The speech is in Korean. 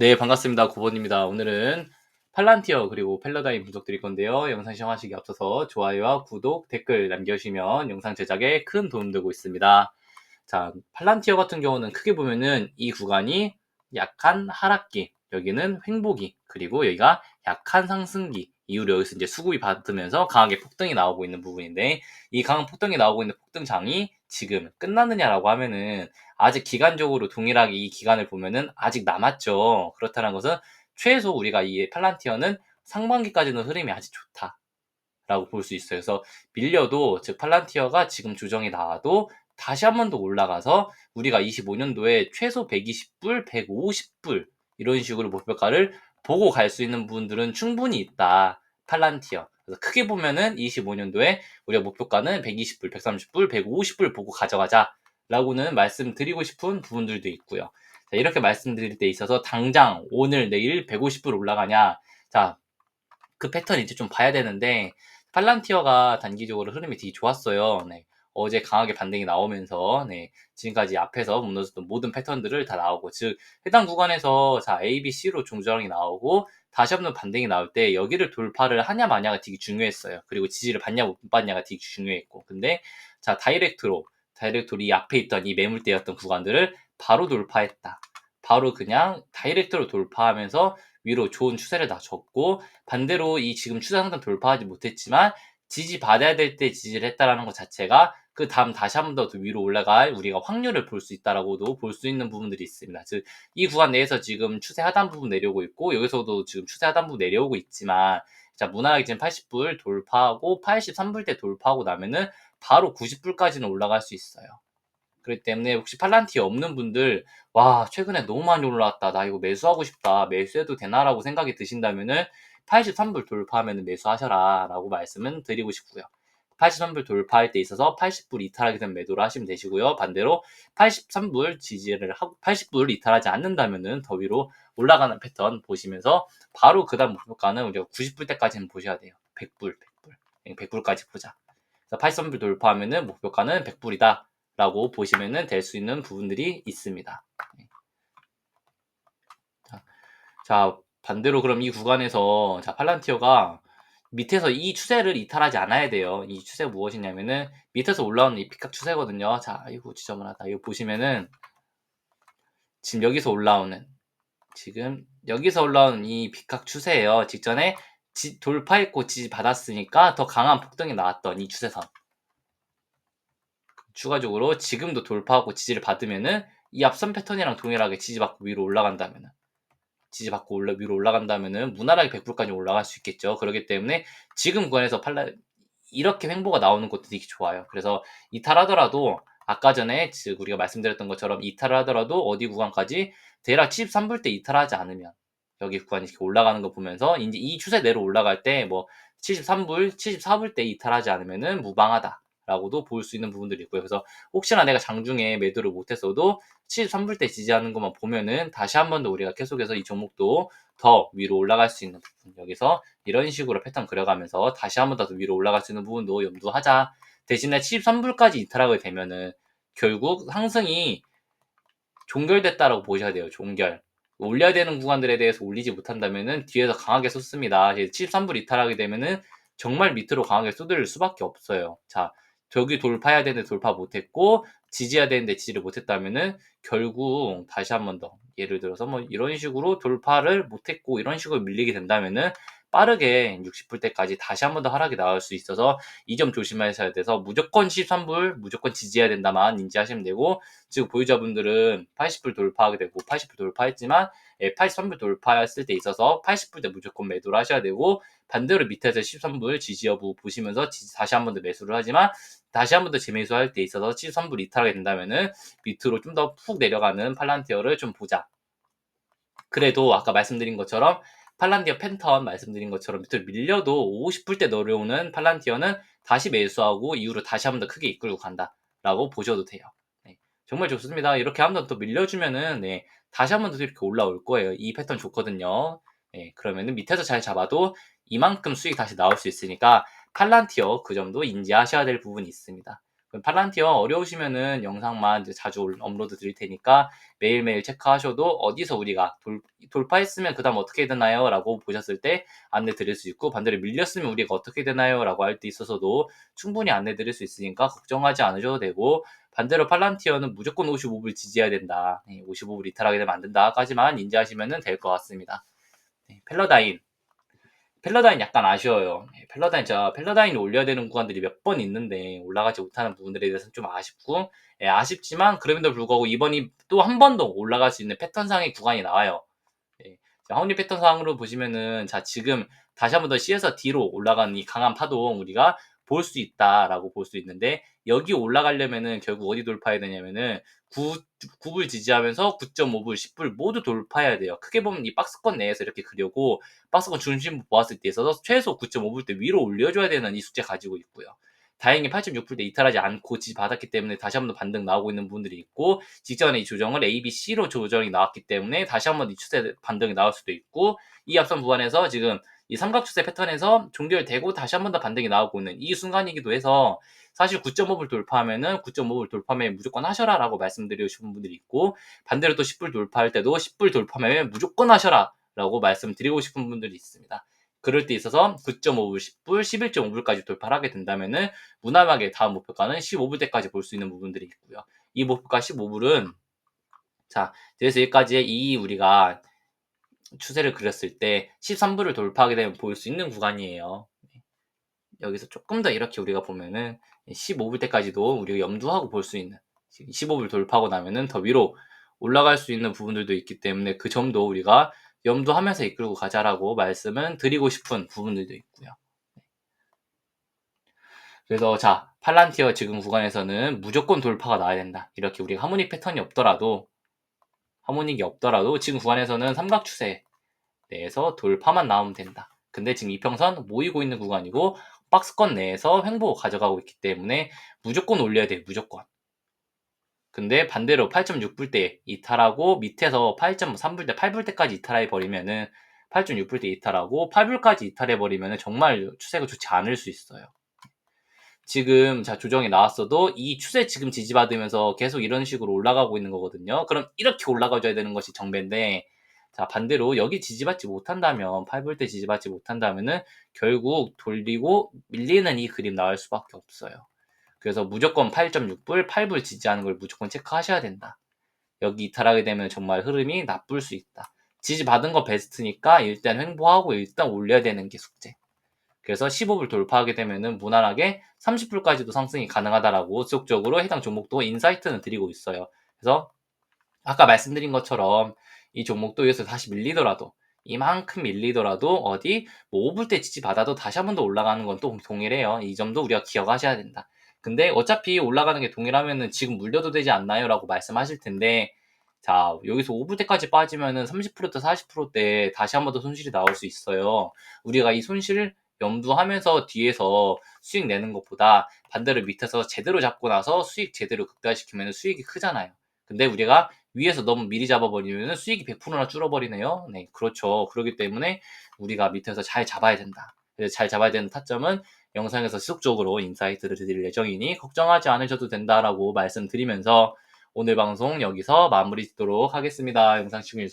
네, 반갑습니다. 고본입니다. 오늘은 팔란티어 그리고 펠러다임 분석 드릴 건데요. 영상 시청하시기 앞서서 좋아요와 구독, 댓글 남겨주시면 영상 제작에 큰 도움 되고 있습니다. 자, 팔란티어 같은 경우는 크게 보면은 이 구간이 약한 하락기, 여기는 횡보기, 그리고 여기가 약한 상승기, 이후로 여기서 이제 수급이 받으면서 강하게 폭등이 나오고 있는 부분인데 이 강한 폭등이 나오고 있는 폭등장이 지금 끝났느냐라고 하면은 아직 기간적으로 동일하게 이 기간을 보면은 아직 남았죠. 그렇다는 것은 최소 우리가 이 팔란티어는 상반기까지는 흐름이 아직 좋다. 라고 볼 수 있어요. 그래서 밀려도 즉 팔란티어가 지금 조정이 나와도 다시 한 번 더 올라가서 우리가 25년도에 최소 120불, 150불 이런 식으로 목표가를 보고 갈 수 있는 부분들은 충분히 있다. 팔란티어. 그래서 크게 보면은 25년도에 우리가 목표가는 120불, 130불, 150불 보고 가져가자. 라고는 말씀드리고 싶은 부분들도 있고요. 자, 이렇게 말씀드릴 때 있어서 당장 오늘, 내일 150불 올라가냐. 자, 그 패턴 이제 좀 봐야 되는데, 팔란티어가 단기적으로 흐름이 되게 좋았어요. 네. 어제 강하게 반등이 나오면서 네, 지금까지 앞에서 무너졌던 모든 패턴들을 다 나오고 즉 해당 구간에서 자 A, B, C로 종저항이 나오고 다시 한번 반등이 나올 때 여기를 돌파를 하냐 마냐가 되게 중요했어요. 그리고 지지를 받냐 못 받냐가 되게 중요했고 근데 자 다이렉트로 다이렉트로 이 앞에 있던 이 매물대였던 구간들을 바로 돌파했다. 바로 그냥 다이렉트로 돌파하면서 위로 좋은 추세를 다 줬고 반대로 이 지금 추세 상단 돌파하지 못했지만 지지 받아야 될 때 지지를 했다라는 것 자체가 그 다음 다시 한 번 더 위로 올라갈 우리가 확률을 볼 수 있다라고도 볼 수 있는 부분들이 있습니다. 즉 이 구간 내에서 지금 추세 하단 부분 내려오고 있고 여기서도 지금 추세 하단 부분 내려오고 있지만 자 무난하게 지금 80불 돌파하고 83불 때 돌파하고 나면은 바로 90불까지는 올라갈 수 있어요. 그렇기 때문에 혹시 팔란티어 없는 분들 와 최근에 너무 많이 올라왔다 나 이거 매수하고 싶다 매수해도 되나라고 생각이 드신다면은 83불 돌파하면 매수하셔라 라고 말씀은 드리고 싶고요. 83불 돌파할 때 있어서 80불 이탈하게 되면 매도를 하시면 되시고요. 반대로 83불 지지를 하고 80불 이탈하지 않는다면은 더 위로 올라가는 패턴 보시면서 바로 그 다음 목표가는 우리가 90불 때까지는 보셔야 돼요. 100불, 100불. 100불까지 보자. 83불 돌파하면은 목표가는 100불이다. 라고 보시면은 될 수 있는 부분들이 있습니다. 자, 자, 반대로 그럼 이 구간에서 자 팔란티어가 밑에서 이 추세를 이탈하지 않아야 돼요. 이 추세 무엇이냐면은 밑에서 올라오는 이 피각 추세거든요. 자, 이거 지저분하다. 이거 보시면은 지금 여기서 올라오는 지금 여기서 올라오는 이 비각 추세예요. 직전에 지, 돌파했고 지지 받았으니까 더 강한 폭등이 나왔던 이 추세선. 추가적으로 지금도 돌파하고 지지를 받으면은 이 앞선 패턴이랑 동일하게 지지받고 위로 올라간다면은 지지받고 올라 위로 올라간다면은 무난하게 100%까지 올라갈 수 있겠죠. 그렇기 때문에 지금 구간에서 팔라 이렇게 횡보가 나오는 것도 되게 좋아요. 그래서 이탈하더라도 아까 전에 우리가 말씀드렸던 것처럼 이탈을 하더라도 어디 구간까지 대략 73불 때 이탈하지 않으면 여기 구간이 이렇게 올라가는 거 보면서 이제 이 추세대로 올라갈 때 뭐 73불, 74불 때 이탈하지 않으면은 무방하다. 라고도 볼 수 있는 부분들이 있고요. 그래서 혹시나 내가 장중에 매도를 못했어도 73불 때 지지하는 것만 보면은 다시 한 번 더 우리가 계속해서 이 종목도 더 위로 올라갈 수 있는 부분 여기서 이런 식으로 패턴 그려가면서 다시 한 번 더 위로 올라갈 수 있는 부분도 염두하자. 대신에 73불까지 이탈하게 되면은 결국 상승이 종결됐다라고 보셔야 돼요. 종결. 올려야 되는 구간들에 대해서 올리지 못한다면은 뒤에서 강하게 쏟습니다. 73불 이탈하게 되면은 정말 밑으로 강하게 쏟을 수밖에 없어요. 자, 저기 돌파해야 되는데 돌파 못했고 지지해야 되는데 지지를 못했다면은 결국 다시 한 번 더 예를 들어서 뭐 이런 식으로 돌파를 못했고 이런 식으로 밀리게 된다면은 빠르게 60불 때까지 다시 한 번 더 하락이 나올 수 있어서 이 점 조심하셔야 돼서 무조건 13불 무조건 지지해야 된다만 인지하시면 되고 지금 보유자분들은 80불 돌파하게 되고 80불 돌파했지만 83불 예, 돌파했을 때 있어서 80불 때 무조건 매도를 하셔야 되고 반대로 밑에서 13불 지지 여부 보시면서 다시 한 번 더 매수를 하지만 다시 한 번 더 재매수할 때 있어서 73불 이탈하게 된다면은 밑으로 좀 더 푹 내려가는 팔란티어를 좀 보자. 그래도 아까 말씀드린 것처럼 팔란티어 팬턴 말씀드린 것처럼 밑으로 밀려도 50불 때 내려오는 팔란티어는 다시 매수하고 이후로 다시 한번 더 크게 이끌고 간다. 라고 보셔도 돼요. 네, 정말 좋습니다. 이렇게 한번더 밀려주면은 네, 다시 한번 더 이렇게 올라올 거예요. 이 패턴 좋거든요. 네, 그러면은 밑에서 잘 잡아도 이만큼 수익 다시 나올 수 있으니까 팔란티어 그 점도 인지하셔야 될 부분이 있습니다. 그럼 팔란티어 어려우시면은 영상만 이제 자주 올- 업로드 드릴 테니까 매일매일 체크하셔도 어디서 우리가 돌, 돌파했으면 그 다음 어떻게 되나요? 라고 보셨을 때 안내 드릴 수 있고 반대로 밀렸으면 우리가 어떻게 되나요? 라고 할 때 있어서도 충분히 안내 드릴 수 있으니까 걱정하지 않으셔도 되고 반대로 팔란티어는 무조건 55불 지지해야 된다. 55불 이탈하게 되면 안 된다까지만 인지하시면 될 것 같습니다. 네, 펠러다인 펠러다인 약간 아쉬워요. 네, 펠러다인 자 펠러다인이 올려야 되는 구간들이 몇 번 있는데 올라가지 못하는 부분들에 대해서는 좀 아쉽고 예, 아쉽지만 그럼에도 불구하고 이번이 또 한 번 더 올라갈 수 있는 패턴상의 구간이 나와요. 예, 자, 하운리 패턴상으로 보시면은 자 지금 다시 한 번 더 C에서 D로 올라가는 이 강한 파동 우리가 볼 수 있다라고 볼 수 있는데 여기 올라가려면은 결국 어디 돌파해야 되냐면은 9, 9불 지지하면서 9.5불, 10불 모두 돌파해야 돼요. 크게 보면 이 박스권 내에서 이렇게 그려고 박스권 중심 보았을 때 있어서 최소 9.5불 때 위로 올려줘야 되는 이 숙제 가지고 있고요. 다행히 8.6불 때 이탈하지 않고 지받았기 때문에 다시 한번더 반등 나오고 있는 부분들이 있고 직전에 이 조정을 A, B, C로 조정이 나왔기 때문에 다시 한번 이 추세 반등이 나올 수도 있고 이 앞선 구간에서 지금 이 삼각 추세 패턴에서 종결되고 다시 한 번 더 반등이 나오고 있는 이 순간이기도 해서 사실 9.5불 돌파하면은 9.5불 돌파면 무조건 하셔라라고 말씀드리고 싶은 분들이 있고 반대로 또 10불 돌파할 때도 10불 돌파면 무조건 하셔라 라고 말씀드리고 싶은 분들이 있습니다. 그럴 때 있어서 9.5불, 10불, 11.5불까지 돌파를 하게 된다면은 무난하게 다음 목표가는 15불 때까지 볼 수 있는 부분들이 있고요. 이 목표가 15불은 자, 그래서 여기까지의 이 우리가 추세를 그렸을 때 13불을 돌파하게 되면 보일 수 있는 구간이에요. 여기서 조금 더 이렇게 우리가 보면은 15불 때까지도 우리가 염두하고 볼 수 있는 15불 돌파하고 나면은 더 위로 올라갈 수 있는 부분들도 있기 때문에 그 점도 우리가 염두하면서 이끌고 가자라고 말씀은 드리고 싶은 부분들도 있고요. 그래서 자 팔란티어 지금 구간에서는 무조건 돌파가 나야 된다. 이렇게 우리가 하모닉 패턴이 없더라도 하모닉이 없더라도 지금 구간에서는 삼각 추세 내에서 돌파만 나오면 된다. 근데 지금 이평선 모이고 있는 구간이고 박스권 내에서 횡보 가져가고 있기 때문에 무조건 올려야 돼 무조건. 근데 반대로 8.6불 때 이탈하고 밑에서 8.3불 때 8불 때까지 이탈해 버리면은 8.6불 때 이탈하고 8불까지 이탈해 버리면은 정말 추세가 좋지 않을 수 있어요. 지금 자 조정이 나왔어도 이 추세 지금 지지받으면서 계속 이런 식으로 올라가고 있는 거거든요. 그럼 이렇게 올라가줘야 되는 것이 정배인데 자 반대로 여기 지지받지 못한다면 8불 때 지지받지 못한다면은 결국 돌리고 밀리는 이 그림 나올 수밖에 없어요. 그래서 무조건 8.6불, 8불 지지하는 걸 무조건 체크하셔야 된다. 여기 이탈하게 되면 정말 흐름이 나쁠 수 있다. 지지받은 거 베스트니까 일단 횡보하고 일단 올려야 되는 게 숙제. 그래서 15불 돌파하게 되면은 무난하게 30불까지도 상승이 가능하다라고 지속적으로 해당 종목도 인사이트는 드리고 있어요. 그래서 아까 말씀드린 것처럼 이 종목도 여기서 다시 밀리더라도 이만큼 밀리더라도 어디 뭐 5불 때 지지받아도 다시 한 번 더 올라가는 건 또 동일해요. 이 점도 우리가 기억하셔야 된다. 근데 어차피 올라가는 게 동일하면은 지금 물려도 되지 않나요? 라고 말씀하실 텐데 자 여기서 5불 때까지 빠지면은 30%대 40%대 다시 한 번 더 손실이 나올 수 있어요. 우리가 이 손실을 염두하면서 뒤에서 수익 내는 것보다 반대로 밑에서 제대로 잡고 나서 수익 제대로 극대화시키면 수익이 크잖아요. 근데 우리가 위에서 너무 미리 잡아버리면 수익이 100%나 줄어버리네요. 네, 그렇죠. 그렇기 때문에 우리가 밑에서 잘 잡아야 된다. 잘 잡아야 되는 타점은 영상에서 지속적으로 인사이트를 드릴 예정이니 걱정하지 않으셔도 된다라고 말씀드리면서 오늘 방송 여기서 마무리 짓도록 하겠습니다. 영상 시청해주셔서